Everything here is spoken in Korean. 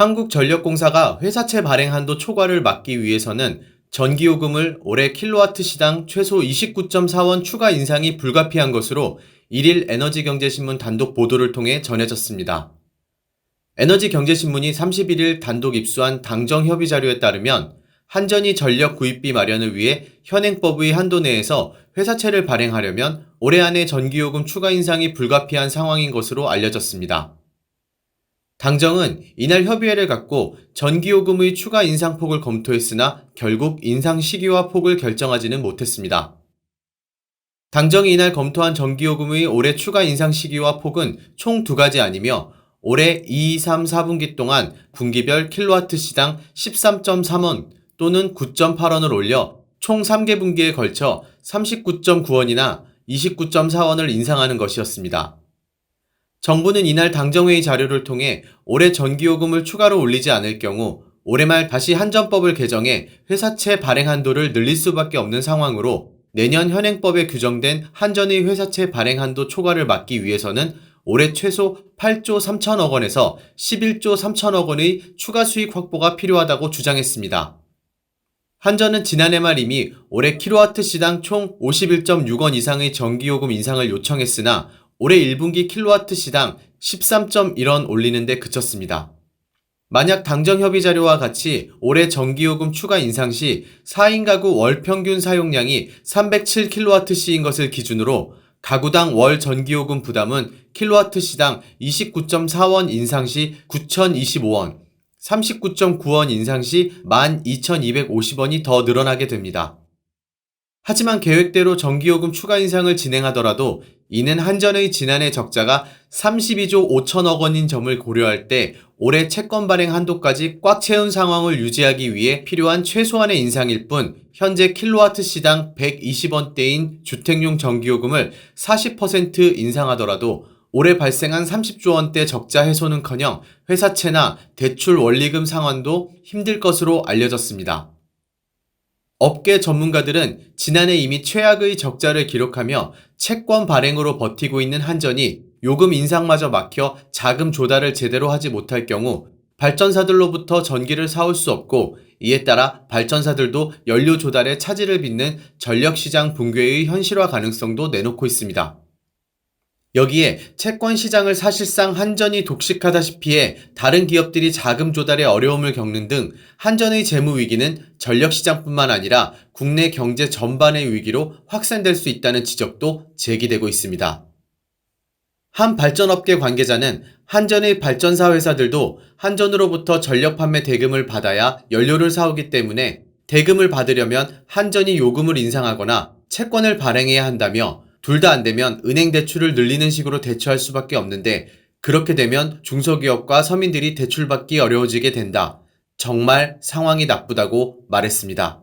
한국전력공사가 회사채 발행 한도 초과를 막기 위해서는 전기요금을 올해 킬로와트 시당 최소 29.4원 추가 인상이 불가피한 것으로 1일 에너지경제신문 단독 보도를 통해 전해졌습니다. 에너지경제신문이 31일 단독 입수한 당정 협의 자료에 따르면 한전이 전력 구입비 마련을 위해 현행법의 한도 내에서 회사채를 발행하려면 올해 안에 전기요금 추가 인상이 불가피한 상황인 것으로 알려졌습니다. 당정은 이날 협의회를 갖고 전기요금의 추가 인상폭을 검토했으나 결국 인상 시기와 폭을 결정하지는 못했습니다. 당정이 이날 검토한 전기요금의 올해 추가 인상 시기와 폭은 총 두 가지 아니며 올해 2, 3, 4분기 동안 분기별 킬로와트 시당 13.3원 또는 9.8원을 올려 총 3개 분기에 걸쳐 39.9원이나 29.4원을 인상하는 것이었습니다. 정부는 이날 당정회의 자료를 통해 올해 전기요금을 추가로 올리지 않을 경우 올해 말 다시 한전법을 개정해 회사채 발행 한도를 늘릴 수밖에 없는 상황으로 내년 현행법에 규정된 한전의 회사채 발행 한도 초과를 막기 위해서는 올해 최소 8조 3천억 원에서 11조 3천억 원의 추가 수익 확보가 필요하다고 주장했습니다. 한전은 지난해 말 이미 올해 킬로와트 시당 총 51.6원 이상의 전기요금 인상을 요청했으나 올해 1분기 킬로와트 시당 13.1원 올리는데 그쳤습니다. 만약 당정 협의 자료와 같이 올해 전기요금 추가 인상 시 4인 가구 월 평균 사용량이 307kWh인 것을 기준으로 가구당 월 전기요금 부담은 킬로와트 시당 29.4원 인상 시 9,025원, 39.9원 인상 시 12,250원이 더 늘어나게 됩니다. 하지만 계획대로 전기요금 추가 인상을 진행하더라도 이는 한전의 지난해 적자가 32조 5천억 원인 점을 고려할 때 올해 채권 발행 한도까지 꽉 채운 상황을 유지하기 위해 필요한 최소한의 인상일 뿐 현재 킬로와트 시당 120원대인 주택용 전기요금을 40% 인상하더라도 올해 발생한 30조 원대 적자 해소는커녕 회사채나 대출 원리금 상환도 힘들 것으로 알려졌습니다. 업계 전문가들은 지난해 이미 최악의 적자를 기록하며 채권 발행으로 버티고 있는 한전이 요금 인상마저 막혀 자금 조달을 제대로 하지 못할 경우 발전사들로부터 전기를 사올 수 없고 이에 따라 발전사들도 연료 조달에 차질을 빚는 전력시장 붕괴의 현실화 가능성도 내놓고 있습니다. 여기에 채권 시장을 사실상 한전이 독식하다시피 해 다른 기업들이 자금 조달에 어려움을 겪는 등 한전의 재무 위기는 전력 시장뿐만 아니라 국내 경제 전반의 위기로 확산될 수 있다는 지적도 제기되고 있습니다. 한 발전업계 관계자는 한전의 발전사 회사들도 한전으로부터 전력 판매 대금을 받아야 연료를 사오기 때문에 대금을 받으려면 한전이 요금을 인상하거나 채권을 발행해야 한다며 둘 다 안 되면 은행 대출을 늘리는 식으로 대처할 수밖에 없는데 그렇게 되면 중소기업과 서민들이 대출받기 어려워지게 된다. 정말 상황이 나쁘다고 말했습니다.